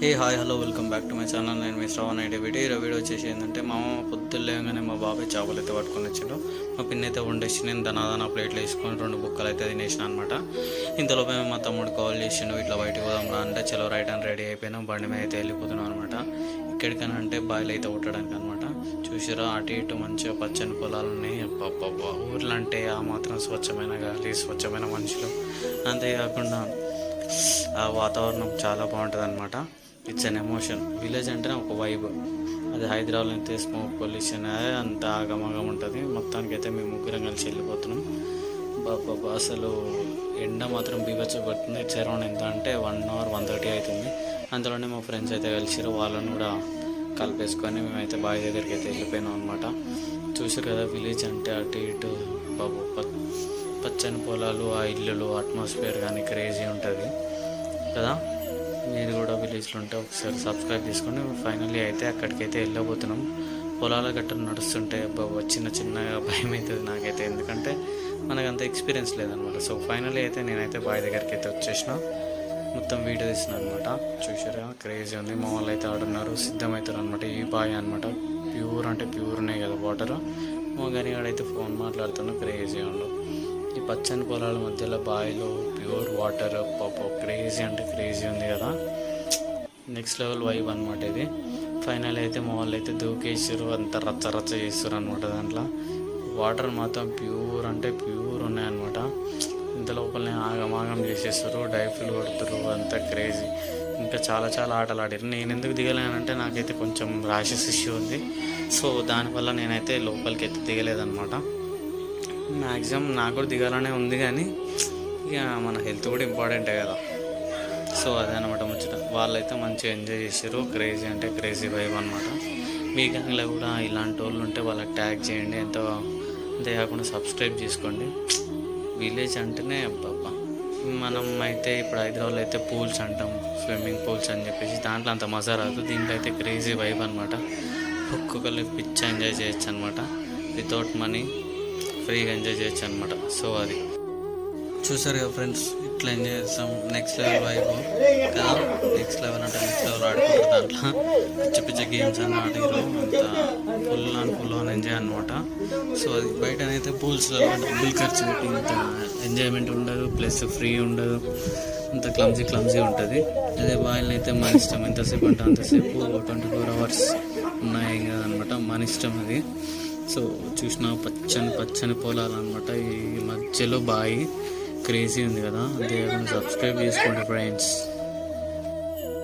Hey hi hello welcome back to my channel నేను మీ Shravan ID video. ఈరోజు video వచ్చేసి ఏంటంటే మా అమ్మ పొద్దున్న లేవగానే మా బాబాయ్ చేపలు అయితే పట్టుకొని వచ్చిండు. మా పిన్ని అయితే వండేసి నేను దనాదన ప్లేట్లో వేసుకొని రెండు బుక్కలు అయితే తినేసిన అనమాట ఇంతలోపే మా తమ్ముడు కాల్ చేసిండు ఇట్లా బయటకు పోదాం రా అంటే చలో రైట్ అని రెడీ అయిపోయినాం బండి మీద అయితే వెళ్ళిపోతున్నాం అనమాట ఎక్కడికైనా అంటే బాయిలు అయితే కొట్టడానికి అనమాట చూసిరా అటు ఇటు మంచిగా పచ్చని పొలాలు ఉన్నాయి. అబ్బబ్బబ్బా. ఊర్లు అంటే ఆ మాత్రం స్వచ్ఛమైన గాలి స్వచ్ఛమైన మనుషులు. అంతేకాకుండా ఆ వాతావరణం చాలా బాగుంటుంది అనమాట ఇట్స్ అన్ ఎమోషన్ విలేజ్ అంటేనే ఒక వైబ్ అది హైదరాబాద్లో అయితే స్మోక్ పొల్యూషన్ అంత ఆగమాగం ఉంటుంది. మొత్తానికి అయితే మేము ముగ్గురం కలిసి వెళ్ళిపోతున్నాం. బాబా అసలు ఎండ మాత్రం బీభత్స పడుతుంది ఇట్స్ అరౌండ్ ఎంత అంటే వన్ అవర్ వన్ థర్టీ అవుతుంది. అందులోనే మా ఫ్రెండ్స్ అయితే కలిసిరు వాళ్ళని కూడా కలిపేసుకొని మేమైతే బావి దగ్గరికి అయితే వెళ్ళిపోయినాం అనమాట చూసారు కదా విలేజ్ అంటే అటు ఇటు బాబు పచ్చని పొలాలు ఆ ఇల్లులు అట్మాస్ఫియర్ కానీ క్రేజీ ఉంటుంది కదా. మీరు కూడా విలేజ్లో ఉంటే ఒకసారి సబ్స్క్రైబ్ తీసుకొని ఫైనల్లీ అయితే అక్కడికైతే వెళ్ళబోతున్నాం. పొలాల గట్ట నడుస్తుంటే బాబా చిన్న చిన్నగా భయం అవుతుంది నాకైతే. ఎందుకంటే మనకు అంత ఎక్స్పీరియన్స్ లేదనమాట. సో ఫైనల్లీ అయితే నేనైతే బావి దగ్గరికి అయితే వచ్చేసిన. మొత్తం వీడియో తీసిన అనమాట. చూసారా క్రేజీ ఉంది. మా వాళ్ళు అయితే ఆడున్నారు. సిద్ధమవుతారు అనమాట ఈ బావి అనమాట. ప్యూర్ అంటే ప్యూర్ ఉన్నాయి కదా వాటర్ మా గని ఆడైతే ఫోన్ మాట్లాడుతున్నా. క్రేజీ ఉండు. పచ్చని పొలాల మధ్యలో బావిలో ప్యూర్ వాటర్ పాప క్రేజీ అంటే క్రేజీ ఉంది కదా. నెక్స్ట్ లెవెల్ వైబ్ అనమాట ఇది. ఫైనల్ అయితే మా వాళ్ళు అయితే దూకేసారు అంత రచ్చ రచ్చ చేస్తారు అనమాట దాంట్లో. వాటర్ మాత్రం ప్యూర్ అంటే ప్యూర్ ఉన్నాయన్నమాట ఇంత లోపలనే ఆగమాగం చేసేస్తారు డైఫ్లు కొడుతారు అంత క్రేజీ. ఇంకా చాలా చాలా ఆటలు ఆడారు నేను ఎందుకు దిగలేనంటే నాకైతే కొంచెం ర్యాషెస్ ఇష్యూ ఉంది. సో దానివల్ల నేనైతే లోపలికి అయితే దిగలేదన్నమాట. మ్యాక్సిమం నాకు కూడా దిగాలనే ఉంది కానీ ఇక మన హెల్త్ కూడా ఇంపార్టెంటే కదా. సో అదే అనమాట ముచ్చట. వాళ్ళైతే మంచిగా ఎంజాయ్ చేశారు. క్రేజీ అంటే క్రేజీ వైబ్ అనమాట మీ గ్యాంగ్లో కూడా ఇలాంటి వాళ్ళు ఉంటే వాళ్ళకి ట్యాగ్ చేయండి. ఎంతో అంతేకాకుండా సబ్స్క్రైబ్ చేసుకోండి. విలేజ్ అంటేనే అబ్బా మనం అయితే ఇప్పుడు హైదరాబాద్లో అయితే పూల్స్ అంటాం. స్విమ్మింగ్ పూల్స్ అని చెప్పేసి దాంట్లో అంత మజా రాదు. దీంట్లో అయితే క్రేజీ వైబ్ అనమాట ఒక్కొక్కరు పిచ్చి ఎంజాయ్ చేయొచ్చు అనమాట వితౌట్ మనీ. ఫ్రీగా ఎంజాయ్ చేయొచ్చు అనమాట సో అది. చూసారు కదా ఫ్రెండ్స్ ఇట్లా ఎంజాయ్ చేస్తాం? నెక్స్ట్ లెవెల్ వైబ్ కదా? నెక్స్ట్ లెవెల్ అంటే నెక్స్ట్ లెవెల్ ఆడుకుంటారు దాంట్లో. పిచ్చి పిచ్చి గేమ్స్ అని ఆడిరు అంత full and full on enjoy అనమాట సో అది బయటనైతే పూల్స్లో డబ్బులు ఖర్చు పెట్టి ఇంత ఎంజాయ్మెంట్ ఉండదు ప్లస్ ఫ్రీ ఉండదు. అంత క్లమ్జీ క్లమ్జీ ఉంటుంది. అదే బాయిల్ అయితే మన ఇష్టం. ఎంతసేపు అంటే అంతసేపు ట్వంటీ ఫోర్ అవర్స్ ఉన్నాయి కదనమాట. మన ఇష్టం అది. సో చూసిన పచ్చని పచ్చని పొలాలు అనమాట ఈ మధ్యలో బాయి. క్రేజీ ఉంది కదా అంతేకాకుండా సబ్స్క్రైబ్ చేసుకోండి ఫ్రెండ్స్